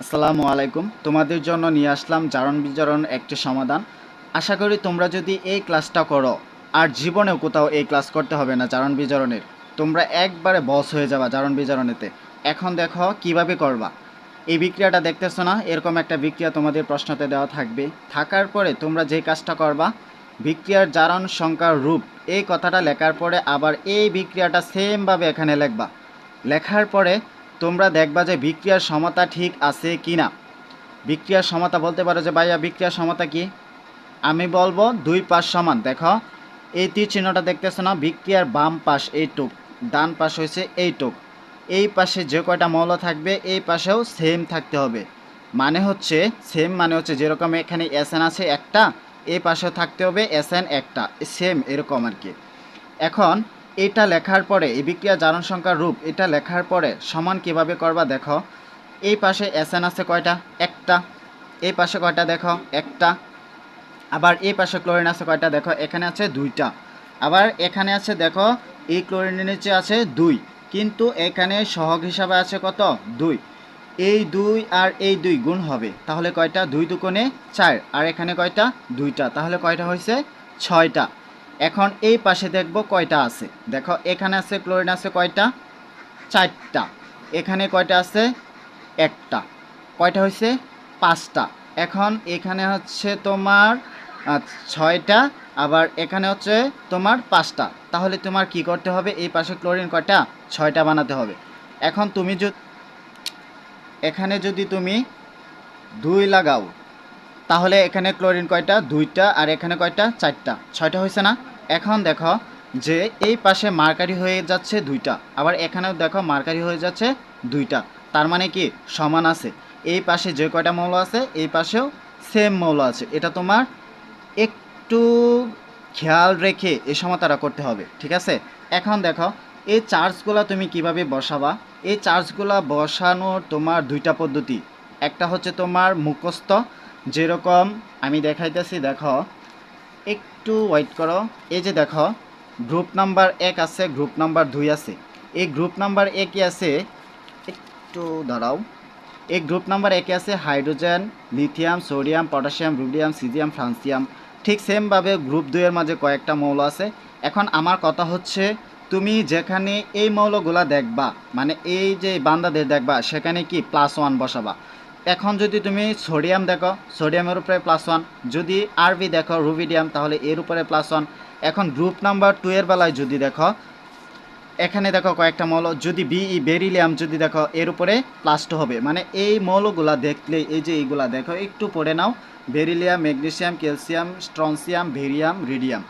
আসসালামু আলাইকুম। তোমাদের জন্য নিয়ে আসলাম জারণ বিজারণ একটি সমাধান। আশা করি তোমরা যদি এই ক্লাসটা করো, আর জীবনেও কোথাও এই ক্লাস করতে হবে না জারণ বিজারণের তোমরা একবারে বস হয়ে যাবা জারণ বিজারণেতে এখন দেখো কীভাবে করবা। এই বিক্রিয়াটা দেখতেছো না? এরকম একটা বিক্রিয়া তোমাদের প্রশ্নতে দেওয়া থাকবে। থাকার পরে তোমরা যে কাজটা করবা, বিক্রিয়ার জারণ সংখ্যার রূপ, এই কথাটা লেখার পরে আবার এই বিক্রিয়াটা সেমভাবে এখানে লেখবা। লেখার পরে তোমরা দেখবা যে বিক্রিয়ার সমতা ঠিক আছে কি না বিক্রিয়ার সমতা বলতে পারো যে, ভাইয়া, বিক্রিয়ার সমতা কি? আমি বলব দুই পাশ সমান। দেখো, এই তীর চিহ্নটা দেখতেছো না? বিক্রিয়ার বাম পাশ এইটুক ডান পাশ হয়েছে এইটুক এই পাশে যে কয়টা মৌল থাকবে, এই পাশেও সেম থাকতে হবে। মানে হচ্ছে সেম মানে হচ্ছে যেরকম এখানে এসএন আছে একটা, এই পাশেও থাকতে হবে এসএন একটা সেম এরকম আর কি। এখন এটা লেখার পরে, এই বিক্রিয়া জারণ সংখ্যার রূপ, এটা লেখার পরে সমান কীভাবে করবা দেখো। এই পাশে এসএন আছে কয়টা? একটা। এই পাশে কয়টা দেখো? একটা। আবার এই পাশে ক্লোরিন আছে কয়টা? দেখো, এখানে আছে দুইটা। আবার এখানে আছে দেখো, এই ক্লোরিনের নিচে আছে দুই। কিন্তু এখানে সহগ হিসাবে আছে কত? দুই। এই দুই আর এই দুই গুণ হবে। তাহলে কয়টা? দুই দুকোণে চার। আর এখানে কয়টা? দুইটা। তাহলে কয়টা হয়েছে ছয়টা। এখন এই পাশে দেখব কয়টা আছে। দেখো, এখানে আছে ক্লোরিন, আছে কয়টা? চারটা। এখানে কয়টা আছে? একটা। কয়টা হয়েছে পাঁচটা। এখন এখানে হচ্ছে তোমার ছয়টা, আবার এখানে হচ্ছে তোমার পাঁচটা। তাহলে তোমার কি করতে হবে? এই পাশে ক্লোরিন কয়টা? ছয়টা বানাতে হবে। এখন তুমি যদি এখানে যদি তুমি দুই লাগাও তাহলে এখানে ক্লোরিন কয়টা? দুইটা, আর এখানে কয়টা? চারটা। ছয়টা হয়েছে না? এখন দেখো যে এই পাশে মার্কারি হয়ে যাচ্ছে দুইটা, আবার এখানেও দেখো মার্কারি হয়ে যাচ্ছে দুইটা। তার মানে কি? সমান আছে। এই পাশে যে কয়টা মৌল আছে, এই পাশেও সেম মৌল আছে। এটা তোমার একটু খেয়াল রেখে এই সমতাটা করতে হবে, ঠিক আছে? এখন দেখো, এই চার্জগুলো তুমি কীভাবে বসাবা? এই চার্জগুলো বসানোর তোমার দুইটা পদ্ধতি। একটা হচ্ছে তোমার মুখস্থ যেরকম আমি দেখাইতেছি, দেখো। একটু ওয়েট করো। এই যে দেখো গ্রুপ নাম্বার এক আছে গ্রুপ নাম্বার দুই আছে। এই গ্রুপ নাম্বার একই আছে, একটু দাঁড়াও। এই গ্রুপ নাম্বার একে আছে hydrogen lithium sodium potassium rubidium caesium francium ঠিক সেমভাবে গ্রুপ দুইয়ের মাঝে কয়েকটা মৌল আছে। এখন আমার কথা হচ্ছে, তুমি যেখানে এই মৌলগুলা দেখবা মানে এই যে বান্দাদের দেখবা, সেখানে কি প্লাস ওয়ান বসাবা? এখন যদি তুমি সোডিয়াম দেখো সোডিয়ামের উপরে প্লাস ওয়ান যদি আরবি দেখো রুবিডিয়াম তাহলে এর উপরে প্লাস ওয়ান এখন গ্রুপ নাম্বার টু এর বেলায় যদি দেখো, এখানে দেখো কয়েকটা মৌল। যদি বিই বেরিলিয়াম যদি দেখো, এর উপরে প্লাস টু হবে। মানে এই মৌলগুলা দেখলে, এই যে এইগুলা দেখো, একটু পড়ে নাও। Beryllium magnesium calcium strontium barium radium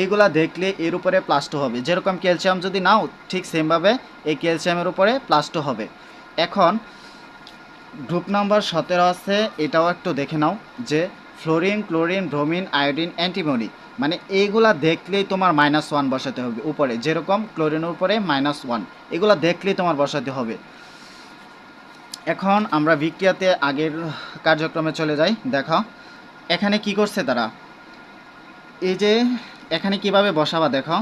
এইগুলা দেখলে এর উপরে প্লাস টু হবে। যেরকম ক্যালসিয়াম যদি নাও, ঠিক সেমভাবে এই ক্যালসিয়ামের উপরে প্লাস টু হবে। এখন গ্রুপ নাম্বার সতেরো আছে, এটাও একটু দেখে নাও যে fluorine, chlorine, bromine, iodine antimony মানে এইগুলা দেখলেই তোমার মাইনাস ওয়ান বসাতে হবে উপরে। যেরকম ক্লোরিনের উপরে মাইনাস ওয়ান এগুলা দেখলেই তোমার বসাতে হবে। এখন আমরা বিক্রিয়াতে আগের কার্যক্রমে চলে যাই দেখো এখানে কি করছে তারা? এই যে এখানে কীভাবে বসাবা দেখো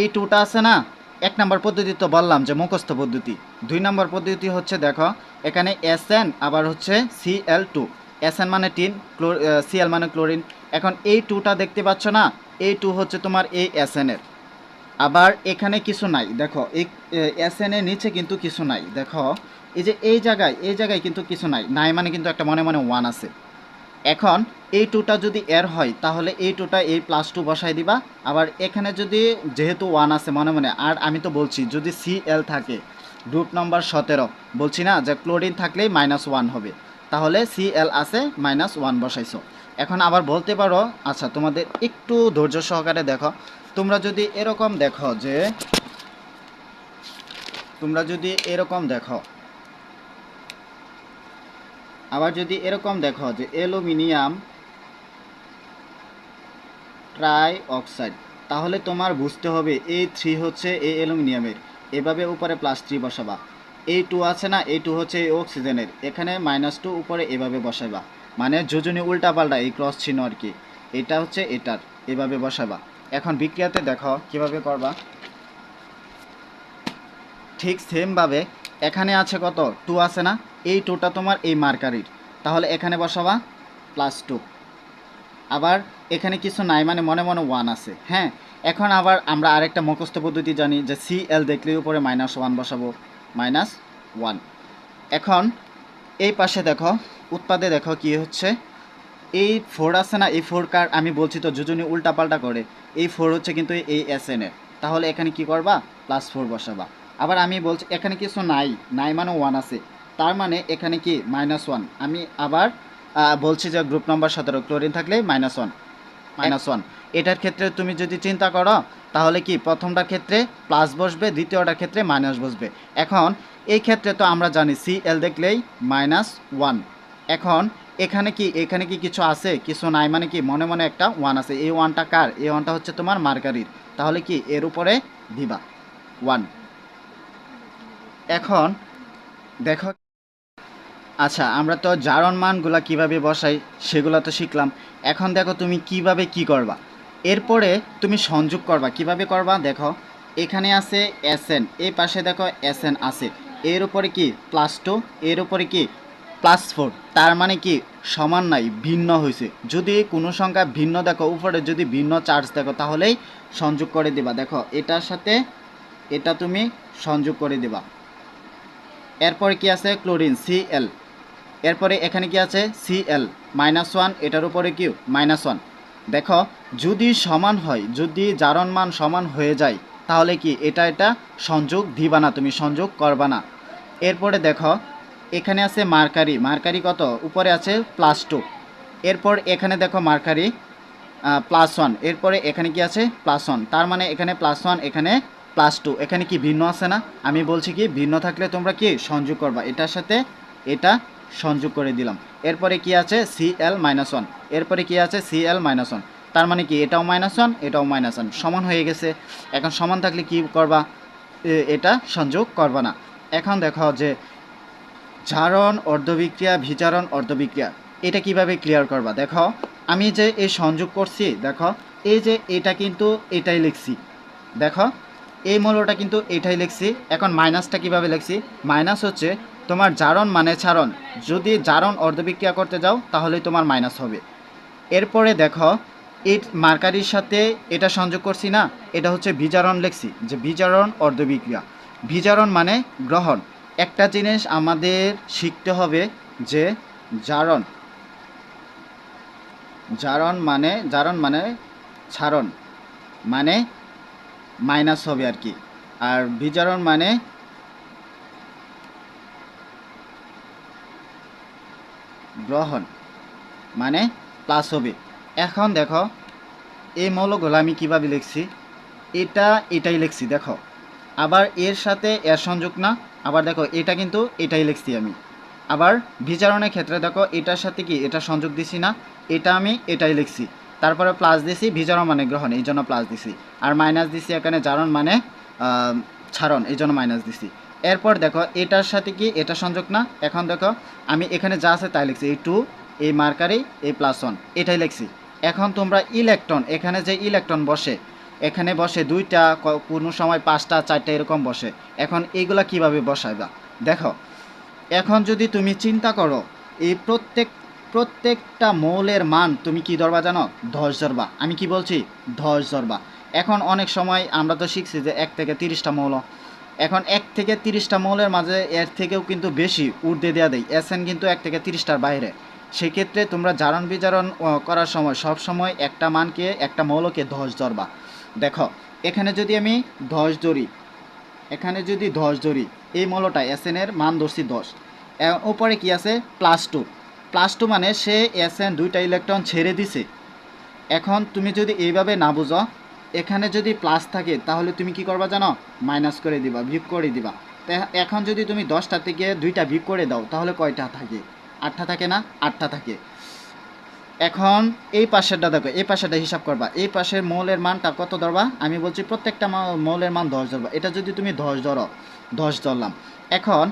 এই টুটা আছে না? এক নম্বর পদ্ধতি তো বললাম যে মুখস্থ পদ্ধতি। দুই নম্বর পদ্ধতি হচ্ছে দেখো, এখানে এস এন আবার হচ্ছে C L two S N মানে টিন সি এল মানে ক্লোরিন। এখন এই টুটা দেখতে পাচ্ছ না, এই টু হচ্ছে তোমার এই এস এর। আবার এখানে কিছু নাই, দেখো, এই এস এন এর নিচে কিন্তু কিছু নাই, দেখো। এই যে এই জায়গায় এই জায়গায় কিন্তু কিছু নাই। নাই মানে কিন্তু একটা মনে মনে ওয়ান আছে। এখন এই টুটা যদি এর হয়, তাহলে এই টুটা এই প্লাস টু বসাই দিবা। আবার এখানে যদি যেহেতু ওয়ান আছে মনে মনে, আর আমি তো বলছি, যদি সি এল থাকে গ্রুপ নম্বর সতেরো, বলছি না যে ক্লোরিন থাকলেই মাইনাস ওয়ান হবে। তাহলে সি এল আছে মাইনাস ওয়ান বসাইছো। এখন আবার বলতে পারো আচ্ছা তোমাদের একটু ধৈর্য সহকারে দেখো। তোমরা যদি এরকম দেখো যে, তোমরা যদি এরকম দেখো আবার যদি এরকম দেখো যে অ্যালুমিনিয়াম ট্রাই অক্সাইড তাহলে তোমার বুঝতে হবে এই থ্রি হচ্ছে এই অ্যালুমিনিয়ামের। এভাবে উপরে প্লাস থ্রি বসাবা। এই টু আছে না এই টু হচ্ছে এই অক্সিজেনের। এখানে মাইনাস টু উপরে এভাবে বসাবা মানে যোজনী উল্টা পাল্টা এই ক্রস চিহ্ন আর কি। এটা হচ্ছে এটার, এভাবে বসাবা। এখন বিক্রিয়াতে দেখো কীভাবে করবা। ঠিক সেমভাবে এখানে আছে কত? টু আছে না? এই টুটা তোমার এই মার্কারির। তাহলে এখানে বসাবা প্লাস টু আবার এখানে কিছু নাই মানে মনে মনে ওয়ান আছে। হ্যাঁ এখন আবার আমরা আরেকটা মুখস্থ পদ্ধতি জানি যে সি এল দেখলে উপরে মাইনাস ওয়ান বসাবো মাইনাস ওয়ান এখন এই পাশে দেখো, উৎপাদে দেখো কি হচ্ছে। এই ফোর আছে না, এই ফোর কার, আমি বলছি তো যোজনী উল্টাপাল্টা করে। এই ফোর হচ্ছে কিন্তু এই এস এর। তাহলে এখানে কি করবা? প্লাস ফোর বসাবা। আবার আমি বলছি, এখানে কিছু নাই নাই মানে ওয়ান আছে। তার মানে এখানে কি? মাইনাস ওয়ান আমি আবার বলছি যে গ্রুপ নাম্বার সতেরো ক্লোরিন থাকলে মাইনাস ওয়ান মাইনাস ওয়ান এটার ক্ষেত্রে তুমি যদি চিন্তা করো, তাহলে কি? প্রথমটার ক্ষেত্রে প্লাস বসবে, দ্বিতীয়টার ক্ষেত্রে মাইনাস বসবে। এখন, এই ক্ষেত্রে তো আমরা জানি সি এল দেখলেই মাইনাস ওয়ান এখন, এখানে কি এখানে কি কিছু আছে? কিছু নাই মানে কি? মনে মনে একটা ওয়ান আছে। এই ওয়ানটা কার? এই ওয়ানটা হচ্ছে তোমার মার্কারির তাহলে কি? এর উপরে দিবা। ওয়ান এখন দেখো। আচ্ছা আমরা তো জারণ মানগুলা কীভাবে বসাই সেগুলো তো শিখলাম। এখন দেখো তুমি কীভাবে কি করবা। এরপরে তুমি সংযোগ করবা। কীভাবে করবা? দেখো, এখানে আছে এস এন এই পাশে দেখো এস এন আছে। এর উপরে কি? প্লাস টু এর উপরে কি? প্লাস ফোর তার মানে কি? সমান নাই, ভিন্ন হয়েছে যদি কোনো সংখ্যা ভিন্ন, দেখো, উপরে যদি ভিন্ন চার্জ দেখো, তাহলেই সংযোগ করে দিবা। দেখো, এটার সাথে এটা তুমি সংযোগ করে দিবা। এরপরে কি আছে? ক্লোরিন সি এল এরপরে এখানে কি আছে? সি এল মাইনাস ওয়ান এটার উপরে কি? মাইনাস ওয়ান দেখো, যদি সমান হয়, যদি জারণ মান সমান হয়ে যায়, তাহলে কি এটা এটা সংযোগ দিবা না, তুমি সংযোগ করবা না। এরপরে দেখো, এখানে আছে মার্কারি। মার্কারি কত? উপরে আছে প্লাস টু এরপর এখানে দেখো মার্কারি প্লাস ওয়ান এরপরে এখানে কি আছে? প্লাস ওয়ান তার মানে এখানে প্লাস ওয়ান এখানে প্লাস টু এখানে কি ভিন্ন আছে না? আমি বলছি কি, ভিন্ন থাকলে তোমরা কি সংযোগ করবা? এটার সাথে এটা সংযোগ করে দিলাম। এরপরে কি আছে? সি এল মাইনাস ওয়ান এরপরে কি আছে? সি এল মাইনাস ওয়ান তার মানে কি, এটাও মাইনাস ওয়ান এটাও মাইনাস ওয়ান সমান হয়ে গেছে। এখন সমান থাকলে কি করবা? এটা সংযোগ করবা না। এখন দেখো যে জারণ, অর্ধবিক্রিয়া, বিজারণ, অর্ধবিক্রিয়া, এটা কীভাবে ক্লিয়ার করবা? দেখো, আমি যে এই সংযোগ করছি, দেখো, এই যে এটা কিন্তু এটাই লিখছি। দেখো এই মূলটা কিন্তু এটাই লিখছি। এখন মাইনাসটা কীভাবে লিখছি? মাইনাস হচ্ছে তোমার জারণ মানে ছাড়ন যদি জারণ অর্ধবিক্রিয়া করতে যাও, তাহলেই তোমার মাইনাস হবে। এরপরে দেখো, এই মার্কারির সাথে এটা সংযোগ করছি না, এটা হচ্ছে বিজারণ লিখছি, যে বিজারণ অর্ধবিক্রিয়া। বিজারণ মানে গ্রহণ। একটা জিনিস আমাদের শিখতে হবে যে জারণ জারণ মানে জারণ মানে ছাড়ন মানে মাইনাস হবে আর কি। আর বিজারণ মানে গ্রহণ মানে প্লাস হবে। এখন দেখো, এই মৌলগুলো আমি কীভাবে লিখছি? এটা, এটাই লিখছি, দেখো। আবার এর সাথে এর সংযোগ না, আবার দেখো, এটা কিন্তু এটাই লিখছি আমি। আবার বিচারণের ক্ষেত্রে দেখো, এটার সাথে কি? এটা সংযোগ দিছি না, এটা আমি এটাই লিখছি। তারপরে প্লাস দিছি বিজারণ মানে গ্রহণ, এই জন্য প্লাস দিছি। আর মাইনাস দিছি এখানে জারণ মানে ছাড়ন এই জন্য মাইনাস দিছি। এরপর দেখো, এটার সাথে কি? এটা সংযোগ না? এখন দেখো, আমি এখানে যা আছে তাই লিখছি। এই টু এই মার্কারি এই প্লাস ওয়ান এটাই লিখছি। এখন তোমরা ইলেকট্রন এখানে যে ইলেকট্রন বসে, এখানে বসে দুইটা কোনো সময় পাঁচটা, চারটা এরকম বসে। এখন এইগুলা কীভাবে বসাইবা? দেখো, এখন যদি তুমি চিন্তা করো, এই প্রত্যেক প্রত্যেকটা মৌলের মান তুমি কি ধরবা জানো? ধস ধরবা। আমি কি বলছি? ধস ধরবা। এখন অনেক সময় আমরা তো শিখছি যে এক থেকে তিরিশটা মৌল। এখন এক থেকে তিরিশটা মৌলের মাঝে এর থেকেও কিন্তু বেশি ঊর্ধ্বে দেওয়া দেয় এসএন কিন্তু এক থেকে তিরিশটার বাইরে। সেক্ষেত্রে তোমরা জারণ বিজারণ করার সময় সব সময় একটা মানকে, একটা মৌলকে ধস ধরবা। দেখো, এখানে যদি আমি ধস ধরি, এখানে যদি ধস ধরি, এই মৌলটা এসএন এর মান ধরছি দশ। উপরে কি আছে? Plus two. প্লাস টু মানে সে এসএন দুইটা ইলেকট্রন ছেড়ে দিছে। এখন তুমি যদি এইভাবে না বুঝো, এখানে যদি প্লাস থাকে, তাহলে তুমি কি করবা জানো? মাইনাস করে দিবা ভিপ করে দিবা। এখন যদি তুমি দশটা থেকে দুইটা ভিপ করে দাও, তাহলে কয়টা থাকে? আটটা থাকে না? আটটা থাকে। এখন এই পাশেরটা দেখো, এই পাশেরটা হিসাব করবা। এই পাশের মৌলের মানটা কত ধরবা? আমি বলছি প্রত্যেকটা মৌলের মান দশ ধরবা। এটা যদি তুমি দশ ধরো, দশ ধরলাম। এখন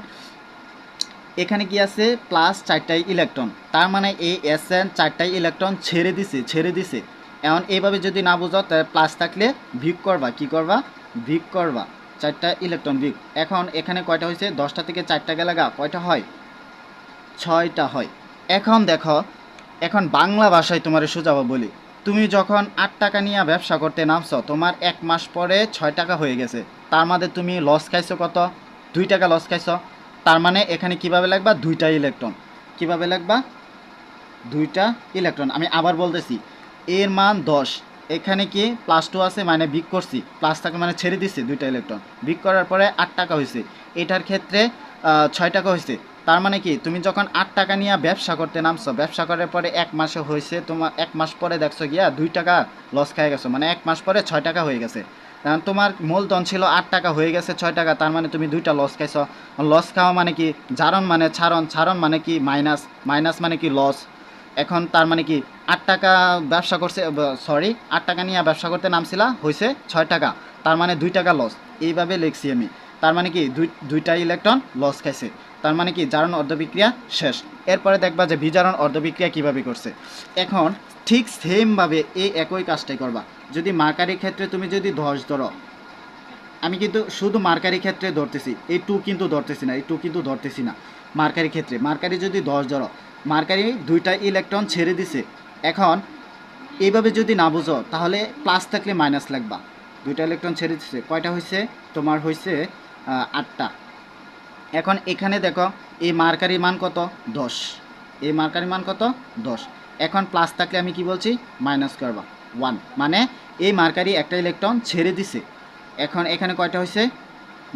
এখানে কি আছে? প্লাস চারটাই ইলেকট্রন তার মানে এই এস এন চারটাই ইলেকট্রন ছেড়ে দিছে ছেড়ে দিছে। এখন এইভাবে যদি না বুঝো তাহলে প্লাস থাকলে ভিক করবা। কি করবা? ভিক করবা। চারটা ইলেকট্রন ভিক। এখন এখানে কয়টা হয়েছে? দশটা থেকে চারটা গেলে গা, কয়টা হয়? ছয়টা হয়। এখন দেখো, এখন বাংলা ভাষায় তোমার সুজাবো বলি। তুমি যখন আট টাকা নিয়ে ব্যবসা করতে নামছো, তোমার এক মাস পরে ছয় টাকা হয়ে গেছে। তার মধ্যে তুমি লস খাইছো কত? দুই টাকা লস খাইছো। তার মানে এখানে কীভাবে লাগবা? দুইটা ইলেকট্রন কীভাবে লাগবা? দুইটা ইলেকট্রন আমি আবার বলতেছি, এর মান দশ। এখানে কি প্লাস টু আছে মানে বিক করছি। প্লাস থাকে মানে ছেড়ে দিচ্ছি দুইটা ইলেকট্রন বিক করার পরে আট টাকা হয়েছে। এটার ক্ষেত্রে ছয় টাকা হয়েছে। তার মানে কি, তুমি যখন আট টাকা নিয়ে ব্যবসা করতে নামছো, ব্যবসা করার পরে এক মাসে হয়েছে তোমার এক মাস পরে দেখছ গিয়া দুই টাকা লস খেয়ে গেছো। মানে এক মাস পরে ছয় টাকা হয়ে গেছে। কারণ তোমার মূলধন ছিল আট টাকা, হয়ে গেছে ছয় টাকা, তার মানে তুমি দুইটা লস খাইছ। লস খাওয়া মানে কি? জারণ মানে ছাড়ন ছাড়ন মানে কি? মাইনাস মাইনাস মানে কি? লস এখন তার মানে কি? আট টাকা ব্যবসা করছে সরি আট টাকা নিয়ে ব্যবসা করতে নামছিলা হয়েছে ছয় টাকা, তার মানে দুই টাকা লস এইভাবে লিখছি আমি। তার মানে কি? দুই, দুইটা ইলেকট্রন লস খাইছে। তার মানে কি? জারণ অর্ধবিক্রিয়া শেষ। এরপরে দেখবা যে বিজারণ অর্ধবিক্রিয়া কীভাবে করছে। এখন ঠিক সেমভাবে এই একই কাজটাই করবা। যদি মার্কারি ক্ষেত্রে তুমি যদি দশ ধরো, আমি কিন্তু শুধু মার্কারি ক্ষেত্রে ধরতেছি, এই টু কিন্তু ধরতেছি না, এই টু কিন্তু ধরতেছি না, মার্কারি ক্ষেত্রে। মার্কারি যদি দশ ধরো, মার্কারি দুইটা ইলেকট্রন ছেড়ে দিছে, এখন এইভাবে যদি না বুঝো, তাহলে প্লাস থাকলে মাইনাস লাগবা। দুইটা ইলেকট্রন ছেড়ে দিছে, কয়টা হয়েছে তোমার হয়েছে আটটা। এখন এখানে দেখো, এই মার্কারি মান কত? দশ। এই মার্কারি মান কত? দশ। এখন প্লাস থাকলে আমি কি বলছি? মাইনাস করবা। ওয়ান মানে এই মার্কারি একটা ইলেকট্রন ছেড়ে দিছে। এখন এখানে কয়টা হয়েছে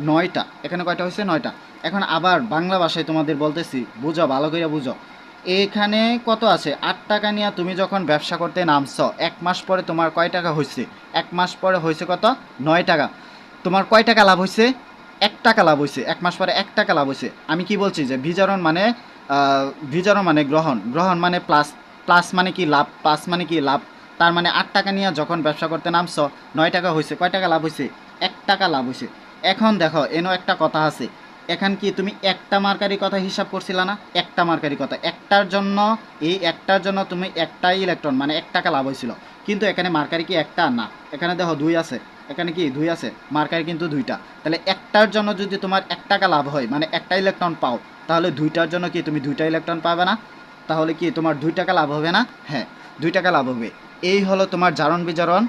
নয়টা। এখানে কয়টা হয়েছে নয়টা। এখন আবার বাংলা ভাষায় তোমাদের বলতেছি বুঝো ভালো করে বুঝো। এখানে কত আছে? আট টাকা নিয়ে তুমি যখন ব্যবসা করতে নামছ এক মাস পরে তোমার কয় টাকা হয়েছে এক মাস পরে হয়েছে কত? নয় টাকা। তোমার কয় টাকা লাভ হয়েছে এক টাকা লাভ হয়েছে এক মাস পরে এক টাকা লাভ হয়েছে আমি কি বলছি যে বিজারণ মানে আহ, বিজারণ মানে গ্রহণ। গ্রহণ মানে প্লাস প্লাস মানে কি লাভ? প্লাস মানে কি লাভ? তার মানে আট টাকা নিয়ে যখন ব্যবসা করতে নামছ, নয় টাকা হয়েছে কয় টাকা লাভ হয়েছে এক টাকা লাভ হয়েছে এখন দেখো, এনো একটা কথা আছে। এখন কি তুমি একটা মার্কারি কথা হিসাব করছিলা না? একটা মার্কারি কথা। একটার জন্য, এই একটার জন্য তুমি একটাই ইলেকট্রন মানে এক টাকা লাভ হয়েছিল কিন্তু এখানে মার্কারি কি একটা? না। এখানে দেখো দুই আছে। এখানে কি দুই আছে? মার্কারি কিন্তু দুইটা। তাহলে একটার জন্য যদি তোমার এক টাকা লাভ হয় মানে একটা ইলেকট্রন পাও, তাহলে দুইটার জন্য কি তুমি দুইটা ইলেকট্রন পাবে না? তাহলে কি তোমার দুই টাকা লাভ হবে না? হ্যাঁ দুই টাকা লাভ হবে। এই হলো তোমার জারণ বিজারণ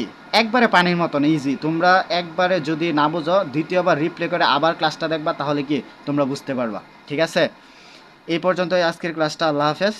ই, একবারে পানির মতন ইজি তোমরা একবারে যদি না বুঝো, দ্বিতীয়বার রিপ্লে করে আবার ক্লাসটা দেখবা, তাহলে কি তোমরা বুঝতে পারবা। ঠিক আছে? এই পর্যন্ত আজকের ক্লাসটা আল্লাহ হাফেজ।